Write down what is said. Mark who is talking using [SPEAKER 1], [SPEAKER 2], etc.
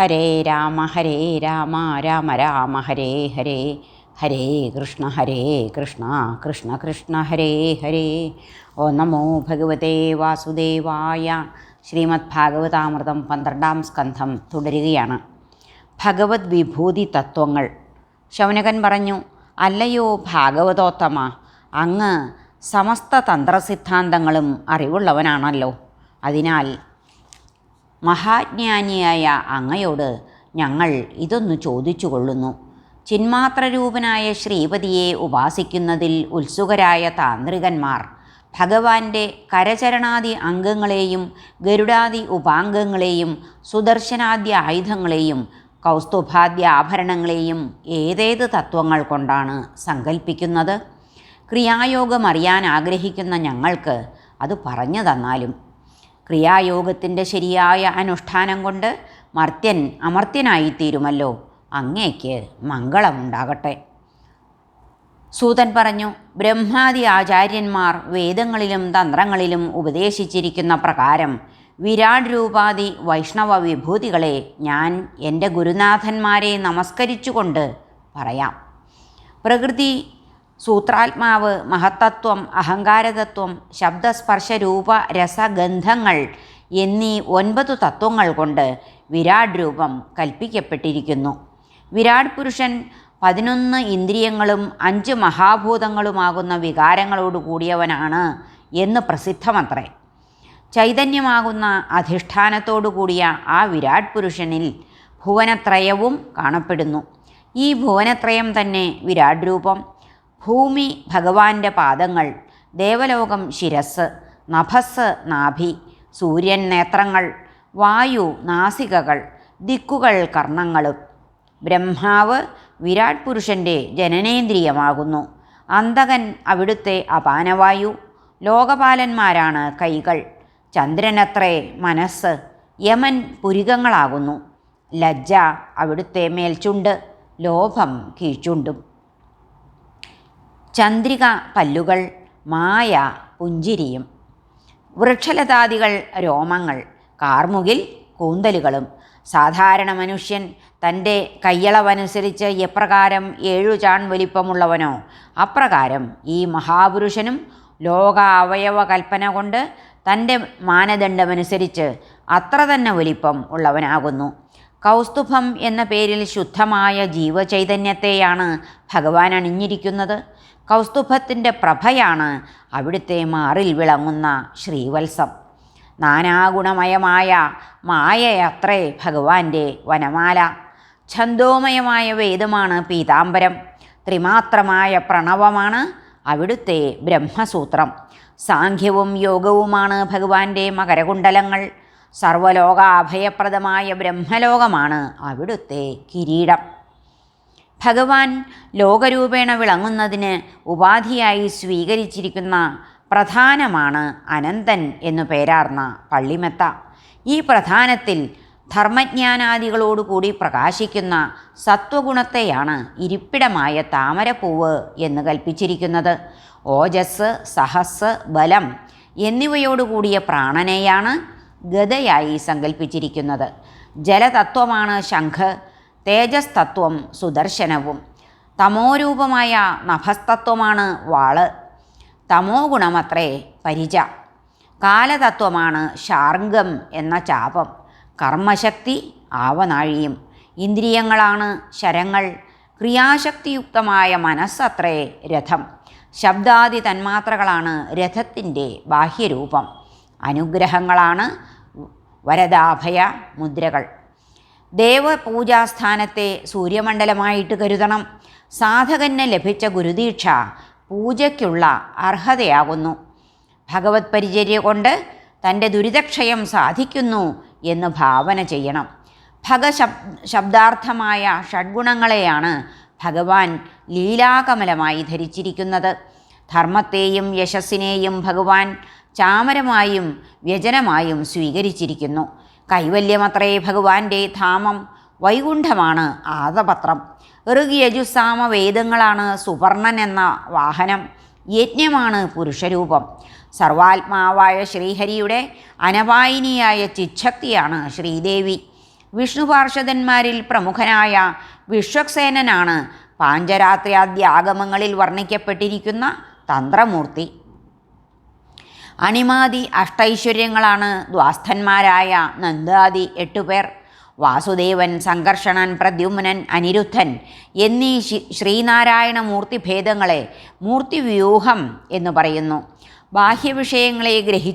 [SPEAKER 1] ഹരേ രാമ ഹരേ രാമ രാമ രാമ ഹരേ ഹരേ. ഹരേ കൃഷ്ണ ഹരേ കൃഷ്ണ കൃഷ്ണ കൃഷ്ണ ഹരേ ഹരേ. ഓ നമോ ഭഗവതേ വാസുദേവായ ശ്രീമദ് ഭാഗവതാമൃതം പന്ത്രണ്ടാം സ്കന്ധം തുടരുകയാണ്. ഭഗവത് വിഭൂതി തത്വങ്ങൾ. ശൗനകൻ പറഞ്ഞു അല്ലയോ ഭാഗവതോത്തമ അങ്ങ് സമസ്ത തന്ത്രസിദ്ധാന്തങ്ങളും അറിവുള്ളവനാണല്ലോ. അതിനാൽ മഹാജ്ഞാനിയായ അങ്ങയോട് ഞങ്ങൾ ഇതൊന്ന് ചോദിച്ചു കൊള്ളുന്നു ചിന്മാത്രരൂപനായ ശ്രീപതിയെ ഉപാസിക്കുന്നതിൽ ഉത്സുകരായ താന്ത്രികന്മാർ ഭഗവാന്റെ കരചരണാദി അംഗങ്ങളെയും ഗരുഡാദി ഉപാംഗങ്ങളെയും സുദർശനാദ്യ ആയുധങ്ങളെയും കൗസ്തുഭാദ്യ ആഭരണങ്ങളെയും ഏതേത് തത്വങ്ങൾ കൊണ്ടാണ് സങ്കല്പിക്കുന്നത് ക്രിയായോഗം അറിയാൻ ആഗ്രഹിക്കുന്ന ഞങ്ങൾക്ക് അത് പറഞ്ഞു തന്നാലും ക്രിയായോഗത്തിന്റെ ശരിയായ അനുഷ്ഠാനം കൊണ്ട് മർത്യൻ അമർത്യനായിത്തീരുമല്ലോ. അങ്ങേക്ക് മംഗളമുണ്ടാകട്ടെ സൂതൻ പറഞ്ഞു ബ്രഹ്മാദി ആചാര്യന്മാർ വേദങ്ങളിലും തന്ത്രങ്ങളിലും ഉപദേശിച്ചിരിക്കുന്ന പ്രകാരം വിരാട് രൂപാദി വൈഷ്ണവ വിഭൂതികളെ ഞാൻ എന്റെ ഗുരുനാഥന്മാരെ നമസ്കരിച്ചുകൊണ്ട് പറയാം. പ്രകൃതി സൂത്രാത്മാവ് മഹത്തത്വം അഹങ്കാരതത്വം ശബ്ദസ്പർശ രൂപ രസഗന്ധങ്ങൾ എന്നീ ഒൻപത് തത്വങ്ങൾ കൊണ്ട് വിരാട് രൂപം കൽപ്പിക്കപ്പെട്ടിരിക്കുന്നു. വിരാട് പുരുഷൻ പതിനൊന്ന് ഇന്ദ്രിയങ്ങളും അഞ്ച് മഹാഭൂതങ്ങളുമാകുന്ന വികാരങ്ങളോട് കൂടിയവനാണ് എന്ന് പ്രസിദ്ധമത്രേ. ചൈതന്യമാകുന്ന അധിഷ്ഠാനത്തോടു കൂടിയ ആ വിരാട് പുരുഷനിൽ ഭുവനത്രയവും കാണപ്പെടുന്നു. ഈ ഭുവനത്രയം തന്നെ വിരാട് രൂപം ഭൂമി ഭഗവാന്റെ പാദങ്ങൾ ദേവലോകം ശിരസ് നഭസ് നാഭി സൂര്യൻ നേത്രങ്ങൾ വായു നാസികകൾ ദിക്കുകൾ കർണങ്ങളും. ബ്രഹ്മാവ് വിരാട് പുരുഷന്റെ ജനനേന്ദ്രിയമാകുന്നു. അന്തകൻ അവിടുത്തെ അപാനവായു. ലോകപാലന്മാരാണ് കൈകൾ. ചന്ദ്രനത്രേ മനസ്സ്. യമൻ പുരികങ്ങളാകുന്നു. ലജ്ജ അവിടുത്തെ മേൽച്ചുണ്ട്. ലോഭം കീഴ്ച്ചുണ്ടും. ചന്ദ്രിക പല്ലുകൾ മായ പുഞ്ചിരിയും വൃക്ഷലതാദികൾ രോമങ്ങൾ കാർമുകിൽ കൂന്തലുകളും. സാധാരണ മനുഷ്യൻ തന്റെ കയ്യളവനുസരിച്ച് എപ്രകാരം ഏഴു ചാൺ വലിപ്പമുള്ളവനോ അപ്രകാരം ഈ മഹാപുരുഷനും ലോക അവയവ കൽപ്പന കൊണ്ട് തന്റെ മാനദണ്ഡമനുസരിച്ച് അത്ര തന്നെ വലിപ്പം ഉള്ളവനാകുന്നു. കൗസ്തുഭം എന്ന പേരിൽ ശുദ്ധമായ ജീവചൈതന്യത്തെയാണ് ഭഗവാൻ അണിഞ്ഞിരിക്കുന്നത്. കൗസ്തുഭത്തിന്റെ പ്രഭയാണ് അവിടുത്തെ മാറിൽ വിളങ്ങുന്ന ശ്രീവത്സം. നാനാഗുണമയമായ മായയത്രേ ഭഗവാന്റെ വനമാല. ഛന്ദോമയമായ വേദമാണ് പീതാംബരം. ത്രിമാത്രമായ പ്രണവമാണ് അവിടുത്തെ ബ്രഹ്മസൂത്രം. സാഖ്യവും യോഗവുമാണ് ഭഗവാന്റെ മകരകുണ്ടലങ്ങൾ സർവലോകാഭയപ്രദമായ ബ്രഹ്മലോകമാണ് അവിടുത്തെ കിരീടം. ഭഗവാൻ ലോകരൂപേണ വിളങ്ങുന്നതിന് ഉപാധിയായി സ്വീകരിച്ചിരിക്കുന്ന പ്രധാനമാണ് അനന്തൻ എന്നു പേരാർന്ന പള്ളിമെത്ത. ഈ പ്രധാനത്തിൽ ധർമ്മജ്ഞാനാദികളോടുകൂടി പ്രകാശിക്കുന്ന സത്വഗുണത്തെയാണ് ഇരിപ്പിടമായ താമരപ്പൂവ് എന്ന് കൽപ്പിച്ചിരിക്കുന്നത്. ഓജസ് സഹസ് ബലം എന്നിവയോടുകൂടിയ പ്രാണനെയാണ് ഗതയായി സങ്കല്പിച്ചിരിക്കുന്നത് ജലതത്വമാണ് ശംഖ്. തേജസ് തത്വം സുദർശനവും. തമോരൂപമായ നഭസ്തത്വമാണ് വാൾ. തമോ ഗുണമത്രേ പരിച. കാലതത്വമാണ് ശാർഗം എന്ന ചാപം. കർമ്മശക്തി ആവനാഴിയും. ഇന്ദ്രിയങ്ങളാണ് ശരങ്ങൾ. ക്രിയാശക്തിയുക്തമായ മനസ്സത്രേ രഥം. ശബ്ദാദി തന്മാത്രകളാണ് രഥത്തിന്റെ ബാഹ്യരൂപം. അനുഗ്രഹങ്ങളാണ് വരദാഭയ മുദ്രകൾ. ദേവപൂജാസ്ഥാനത്തെ സൂര്യമണ്ഡലമായിട്ട് കരുതണം. സാധകന് ലഭിച്ച ഗുരുദീക്ഷ പൂജയ്ക്കുള്ള അർഹതയാകുന്നു. ഭഗവത് പരിചര്യ കൊണ്ട് തന്റെ ദുരിതക്ഷയം സാധിക്കുന്നു എന്ന് ഭാവന ചെയ്യണം. ഭഗശബ് ശബ്ദാർത്ഥമായ ഷഡ്ഗുണങ്ങളെയാണ് ഭഗവാൻ ലീലാകമലമായി ധരിച്ചിരിക്കുന്നത്. ധർമ്മത്തെയും യശസ്സിനെയും ഭഗവാൻ ചാമരമായും വ്യജനമായും സ്വീകരിച്ചിരിക്കുന്നു. കൈവല്യമത്രേ ഭഗവാന്റെ ധാമം. വൈകുണ്ഠമാണ് ആദപത്രം. ഋഗ്യജുസാമ വേദങ്ങളാണ് സുവർണൻ എന്ന വാഹനം. യജ്ഞമാണ് പുരുഷരൂപം. സർവാത്മാവായ ശ്രീഹരിയുടെ അനവായിനിയായ ചിച്ഛക്തിയാണ് ശ്രീദേവി. വിഷ്ണു പാർഷദന്മാരിൽ പ്രമുഖനായ വിശ്വക്സേനനാണ് പാഞ്ചരാത്ര്യാദ്യ ആഗമങ്ങളിൽ വർണിക്കപ്പെട്ടിരിക്കുന്ന തന്ത്രമൂർത്തി. അണിമാതി അഷ്ടൈശ്വര്യങ്ങളാണ് ദ്വാസ്ഥന്മാരായ നന്ദാദി എട്ടുപേർ വാസുദേവൻ സംഘർഷണൻ പ്രദ്യുമ്നൻ അനിരുദ്ധൻ എന്നീ ശ്രീനാരായണ മൂർത്തിഭേദങ്ങളെ മൂർത്തിവ്യൂഹം എന്ന് പറയുന്നു. ബാഹ്യവിഷയങ്ങളെ ഗ്രഹി